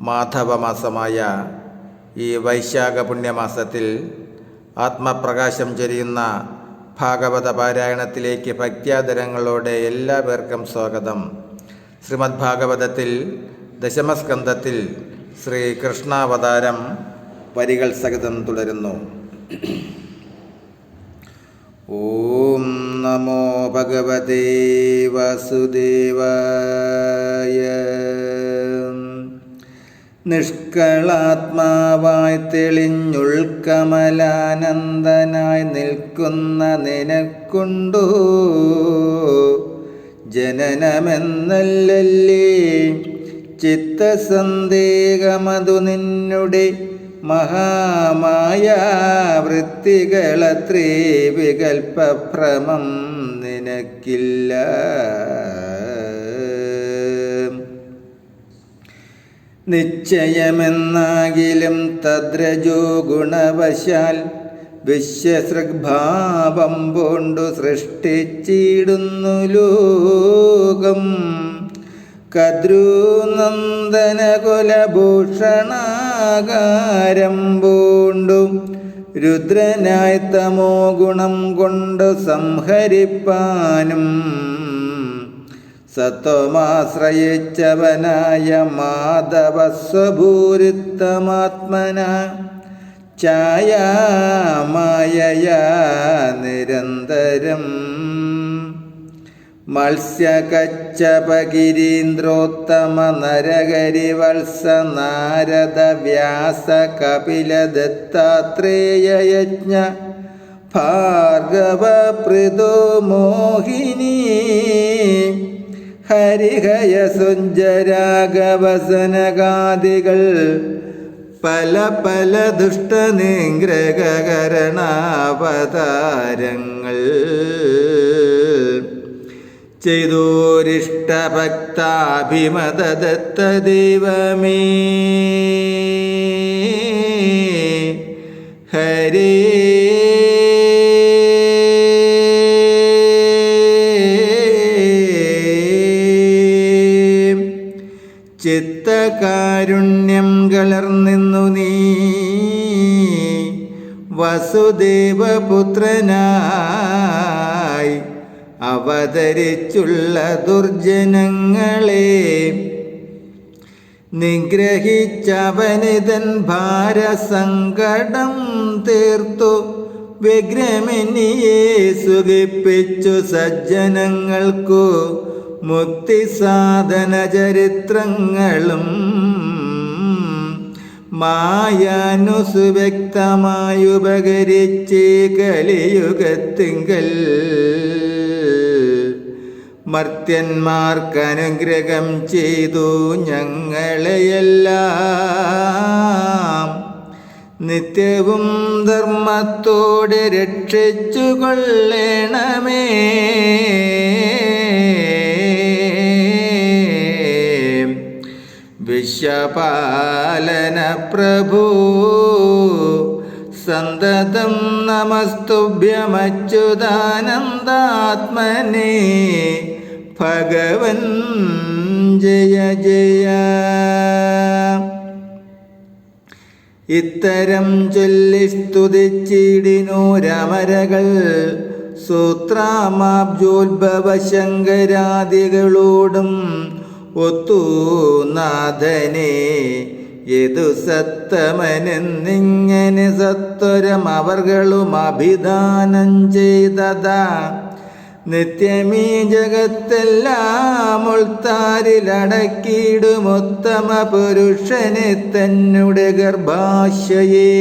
മാധവമാസമായ ഈ വൈശാഖ പുണ്യമാസത്തിൽ ആത്മപ്രകാശം ചൊരിയുന്ന ഭാഗവത പാരായണത്തിലേക്ക് ഭക്ത്യാദരങ്ങളോടെ എല്ലാ പേർക്കും സ്വാഗതം. ശ്രീമദ് ഭാഗവതത്തിൽ ദശമസ്കന്ധത്തിൽ ശ്രീ കൃഷ്ണാവതാരം വരികൾ സഹിതം തുടരുന്നു. ഓം നമോ ഭഗവതേ വാസുദേവായ. നിഷ്കളാത്മാവായി തെളിഞ്ഞുൾക്കമലാനന്ദനായി നിൽക്കുന്ന നിനക്കുണ്ടു? ജനനമെന്നല്ലല്ലേ ചിത്തസന്ദേഹമതു നിന്നുടെ മഹാമായ വൃത്തികളത്രേ വികൽപ്പഭ്രമം നിനക്കില്ല. നിശ്ചയമെന്നാകിലും തദ്രജോ ഗുണവശാൽ വിശ്വസൃഗ്ഭാവം കൊണ്ടു സൃഷ്ടിച്ചിടുന്നു ലോകം. കദ്രൂനന്ദന കുലഭൂഷണാകാരം പൂണ്ടു രുദ്രനായി തമോ ഗുണം കൊണ്ടു സംഹരിപ്പാനും സത്വമാശ്രയിച്ചവനായ മാധവസ്വഭൂരിത്തമാത്മന ഛായാമായയാ നിരന്തരം മത്സ്യകച്ചപഗിരീന്ദ്രോത്തമ നരകരിവത്സ നാരദ വ്യാസ കപില ദത്താത്രേയയജ്ഞ ഭാർഗവ പ്രദോ മോഹിനി ഹരിഹയ സുഞ്ചരാഗവസനകാദികൾ പല പല ദുഷ്ടനിഗ്രഹകരണാവതാരങ്ങൾ ചെയ്തോരിഷ്ടഭക്താഭിമതദത്ത ദൈവമേ ഹരേ ചിത്തകാരുണ്യം കലർന്നിന്നു നീ. വസുദേവപുത്രനായി അവതരിച്ചുള്ള ദുർജനങ്ങളെ നിഗ്രഹിച്ചവനിതൻ ഭാരസങ്കടം തീർത്തു. വിഗ്രമിനിയെ സുഖിപ്പിച്ചു സജ്ജനങ്ങൾക്കു മുക്തി സാധന ചരിത്രങ്ങളും മായാനുസുവ്യക്തമായുപകരിച്ച് കലിയുഗത്തിങ്കൽ മർത്യന്മാർക്കനുഗ്രഹം ചെയ്തു ഞങ്ങളെയെല്ലാം. നിത്യവും ധർമ്മത്തോടെ രക്ഷിച്ചു കൊള്ളണമേ വിശ്വപാലന പ്രഭു. സന്തതം നമസ്തുഭ്യമച്യുതാനന്ദാത്മനെ. ഭഗവൻ ജയ ജയ. ഇത്തരം ചൊല്ലി സ്തുതിച്ചിടിനു രമരകൾ. സൂത്രാമാബ്ജോത്ഭവ ഒത്തു നാഥനെ ഏതു സത്തമനെന്നിങ്ങനെ സത്വരം അവർകളും അഭിദാനം ചെയ്തതാ. നിത്യമീ ജഗത്തെല്ലാം ഉൾത്താരിലടക്കിയിടുമൊത്തമ പുരുഷനെ തന്നെ ഗർഭാശയെ.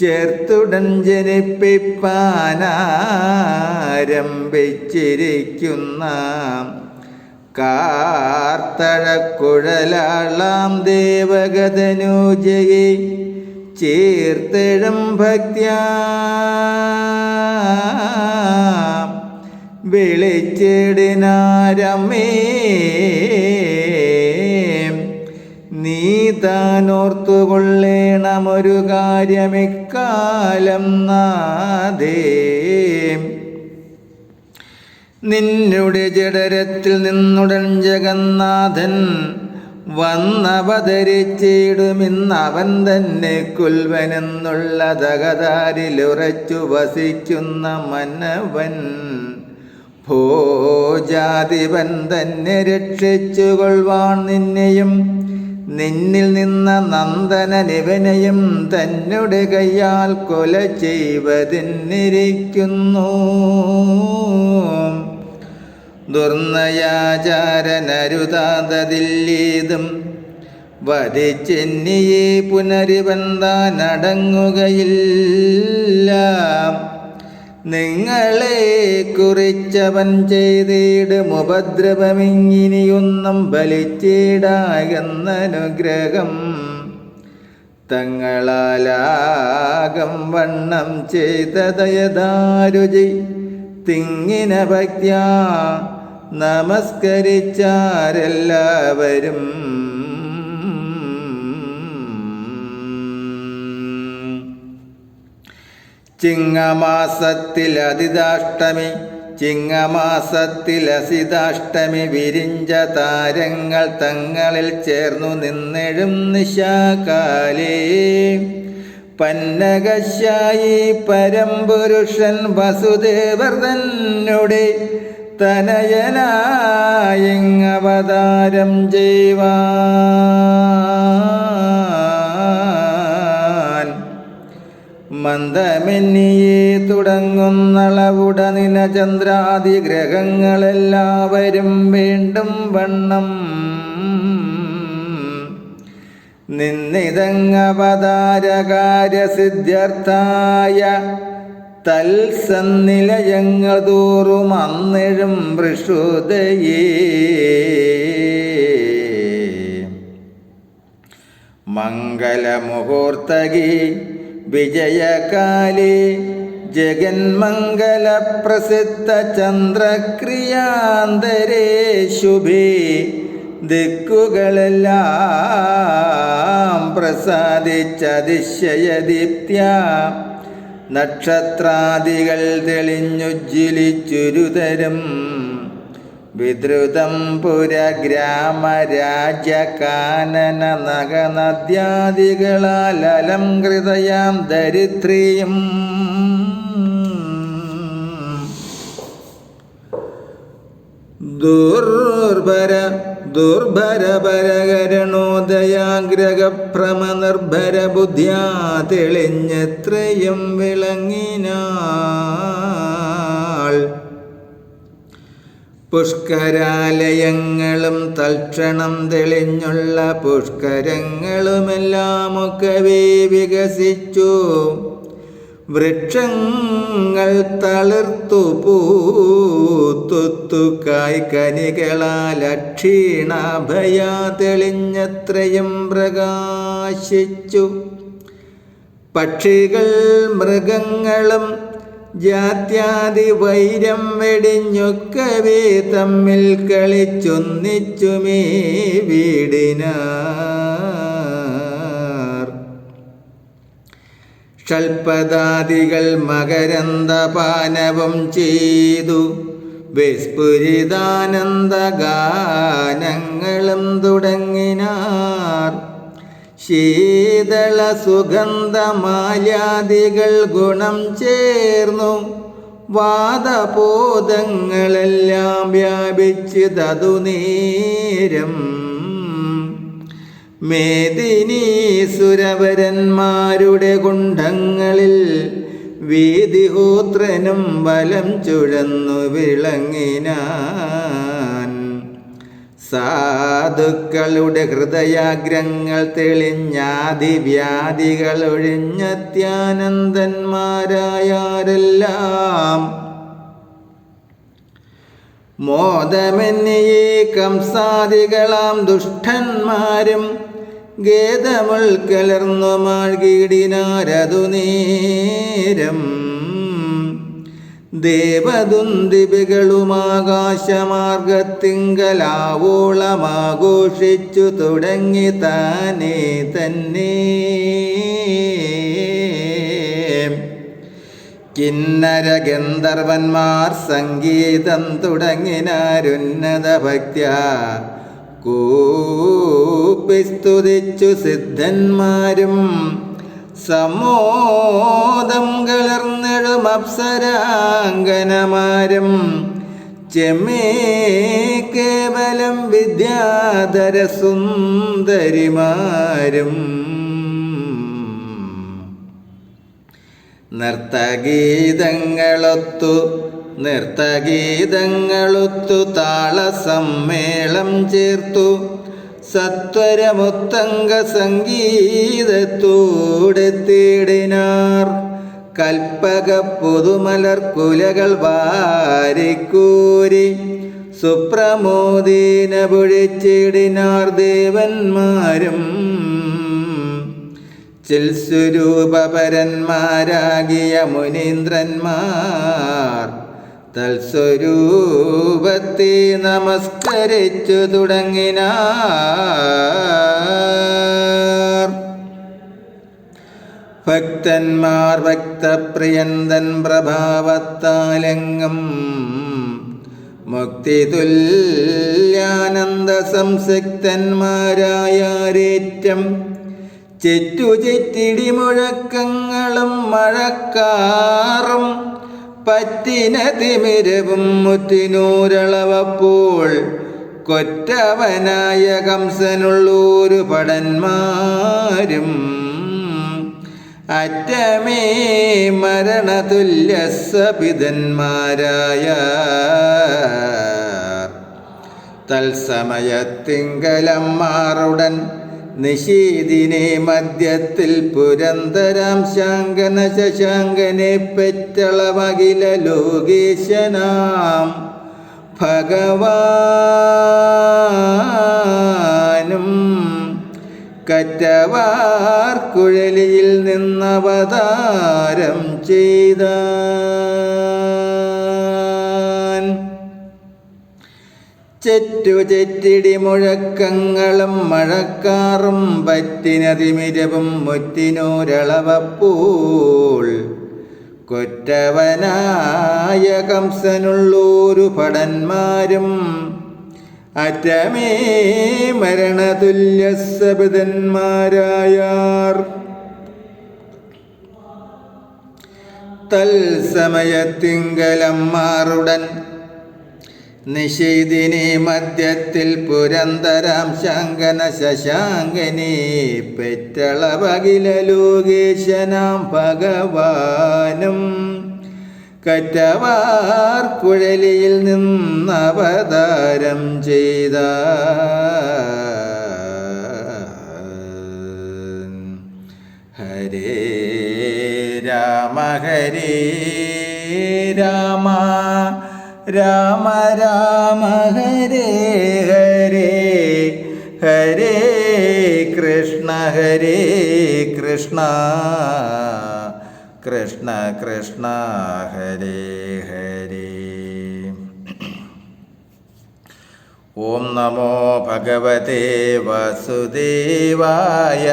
ചേർത്തുടൻ ജനിപ്പിപ്പാനാരംഭിച്ചിരിക്കുന്ന കാർത്തഴക്കുഴലാളാം ദേവഗതനൂജയെ ചേർത്തഴം ഭക്ത്യാ. വിളിച്ചിടിനാരമേ. നീ താനോർത്തുകൊള്ളേണമൊരു കാര്യമിക്കാലം നാദേ നിന്നുടെ ജഡരത്തിൽ നിന്നുടൻ ജഗന്നാഥൻ വന്നവതരിച്ചിടുമിന്നവൻ തന്നെ കുൽവനെന്നുള്ള തകതാരിലുറച്ചു വസിക്കുന്ന മനവൻ. ഭോജാതിപൻ തന്നെ രക്ഷിച്ചുകൊള്ളുവാൻ നിന്നെയും നിന്നിൽ നിന്ന നന്ദനനിവനെയും തന്നെ കയ്യാൽ കൊല ചെയ്വതിന്നിരിക്കുന്നു. ദുർനയാചാരനരുതാതതില്ലേതും വധിച്ചെന്നിയെ പുനരിവന്താനടങ്ങുകയില്ല. നിങ്ങളെ കുറിച്ചവൻ ചെയ്തിടും ഉപദ്രവമിങ്ങിനിയൊന്നും തങ്ങളാലാകം വണ്ണം ചെയ്ത ദയദാരുചി തിങ്ങിന ഭക്ത്യ നമസ്കരിച്ചാരെല്ലാവരും. ചിങ്ങമാസത്തിൽ അതിദാഷ്ടമി ചിങ്ങമാസത്തിൽ അസിതാഷ്ടമി വിരിഞ്ച താരങ്ങൾ തങ്ങളിൽ ചേർന്നു നിന്നെഴും നിശാകാലേ. പന്നകശായി പരമ്പുരുഷൻ വസുദേവർ തന്നെ തനയനായിങ്ങവതാരം ചെയ്യുവാൻ മന്ദമെന്നിയെ തുടങ്ങുന്നളവുട നില ചന്ദ്രാദി ഗ്രഹങ്ങളെല്ലാവരും വീണ്ടും വണ്ണം നിന്നിതങ്ങപതാരകാര്യസിദ്ധ്യർത്ഥായ തൽസന്നിലയങ്ങൾ തോറും അന്നിഴും വൃഷുതയേ മംഗലമുഹൂർത്തകി വിജയകാലേ ജഗന്മംഗലപ്രസിദ്ധ ചന്ദ്രക്രിയാന്തരേ ശുഭേ. ദിക്കുകളെല്ലാം പ്രസാദിച്ചതിശയദീപ്യ. നക്ഷത്രാദികൾ തെളിഞ്ഞുജ്ജിലിച്ചുരുതരും വിദ്രുതം പുരഗ്രാമരാജകാനന നഗനദ്യാദികളാൽ അലംകൃതയാം ദരിദ്രിയും ദുർഭര ദുർഭരപരകരണോദയാഗ്രഹഭ്രമനിർഭര ബുദ്ധ്യാ തെളിഞ്ഞത്രയും വിളങ്ങിനാൾ പുഷ്കരാലയങ്ങളും തൽക്ഷണം തെളിഞ്ഞുള്ള പുഷ്കരങ്ങളുമെല്ലാമൊക്കെ വികസിച്ചു. വൃക്ഷങ്ങൾ തളിർത്തു പൂത്തുത്തു കായ്കനികളാൽ അക്ഷീണഭയാ തെളിഞ്ഞത്രയും പ്രകാശിച്ചു. പക്ഷികൾ മൃഗങ്ങളും ജാത്യാതി വൈരം വെടിഞ്ഞൊക്കവേ തമ്മിൽ കളിച്ചൊന്നിച്ചുമേ വീടിനാർ ഷൽപദാദികൾ മകരന്ദപാനവും ചെയ്തു. വിസ്ഫുരിതാനന്ദഗാനങ്ങളും തുടങ്ങിനാർ. ശീതള സുഗന്ധമാലാദികൾ ഗുണം ചേർന്നു. വാദബോധങ്ങളെല്ലാം വ്യാപിച്ച് തതു നേരം മേദിനീസുരവരന്മാരുടെ കുണ്ഠങ്ങളിൽ വീതിഹോത്രനും വലം ചുഴന്നു വിളങ്ങിനാൻ. സാധുക്കളുടെ ഹൃദയാഗ്രങ്ങൾ തെളിഞ്ഞാതിവ്യാധികൾ ഒഴിഞ്ഞത്യാനന്ദന്മാരായാരെല്ലാം. മോദമെന്നിയേ കംസാദികളാം ദുഷ്ടന്മാരും ഗേദമുൾക്കലർന്നു മാഴ്കീടിനാരതു നേരം. ദേവദുന്തിബികളുമാകാശമാർഗത്തിങ്കലാവോളമാഘോഷിച്ചു തുടങ്ങി താനേ തന്നെ. കിന്നര ഗന്ധർവന്മാർ സംഗീതം തുടങ്ങിനാരുന്നത ഭക്ത്യ കൂപ്പിസ്തുതിച്ചു സിദ്ധന്മാരും സമോദം കലർന്നിടും അപ്സരാങ്കനമാരും ചെമ്മേ കേവലം വിദ്യാധര സുന്ദരിമാരും നർത്തഗീതങ്ങളൊത്തു നൃത്തഗീതങ്ങളൊത്തു താളസമ്മേളം ചേർത്തു. സത്വരമുത്തങ്ക സംഗീതത്തോടെ തേടിനാർ കൽപ്പക പുതുമലർ കുലകൾ വാരിക്കൂരി. സുപ്രമോദീന പൊഴിച്ചിടിനാർ ദേവന്മാരും. ചിൽസ്വരൂപപരന്മാരാകിയ മുനീന്ദ്രന്മാർ. തൽസ്വരൂപത്തെ നമസ്കരിച്ചു തുടങ്ങിന ഭക്തന്മാർ ഭക്തപ്രിയന്തൻ പ്രഭാവത്താലെങ്ങും മുക്തി തുല്യാനന്ദ സംസക്തന്മാരായാരേറ്റം ചെറ്റു ചെറ്റിടി മഴക്കാറും പറ്റിന തിമിരവും മുത്തിനൂരളവപ്പോൾ കൊറ്റവനായ കംസനുള്ളൂരു പടന്മാരും. അറ്റമേ മരണതുല്യ സപിതന്മാരായ തൽസമയത്തിങ്കലം മാറുടൻ നിഷീദിനെ മധ്യത്തിൽ പുരന്തരം ശങ്കന ശശാങ്കനെ പെറ്റളമകില ലോകേശനാം ഭഗവാനും കറ്റവാർ കുഴലിയിൽ നിന്നവതാരം ചെയ്ത ചെറ്റു ചെറ്റിടി മുഴക്കങ്ങളും മഴക്കാറും പറ്റിനതിമിരവും മുറ്റിനൂരളവപ്പൂൾ. കൊറ്റവനായ കംസനുള്ളൂരു ഭടന്മാരും അറ്റമേ മരണതുല്യ സബിതന്മാരായാർ തൽസമയത്തിങ്കലം മാറുടൻ നിഷേധിനി മധ്യത്തിൽ പുരന്തരം ശങ്കന ശശാങ്കനി പെറ്റളവകില ലോകേശനാം ഭഗവാനും. കറ്റവാർ കുഴലിയിൽ നിന്നവതാരം ചെയ്ത ഹരേ രാമ ഹരേ രാമ. രാമ രാമ ഹരേ ഹരേ ഹരേ കൃഷ്ണ ഹരേ കൃഷ്ണ കൃഷ്ണ കൃഷ്ണ ഹരേ ഹരേ ഓം നമോ ഭഗവതേ വസുദേവായ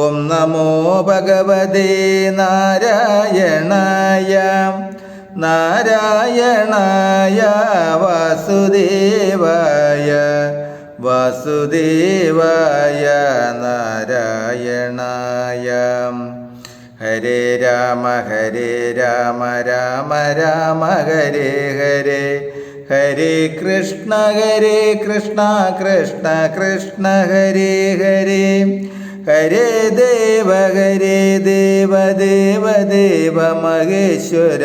ഓം നമോ ഭഗവതേ നാരായണായ നാരായണായ വാസുദേവായ വാസുദേവായ നാരായണായ. ഹരേ രാമ ഹരേ രാമ രാമ രാമ ഹരേ ഹരേ. ഹരേ കൃഷ്ണ ഹരേ കൃഷ്ണ കൃഷ്ണ കൃഷ്ണ ഹരേ ഹരേ. ഹരേ ദേവ ഹരേ ദേവ ദേവ ദേവ മഹേശ്വര.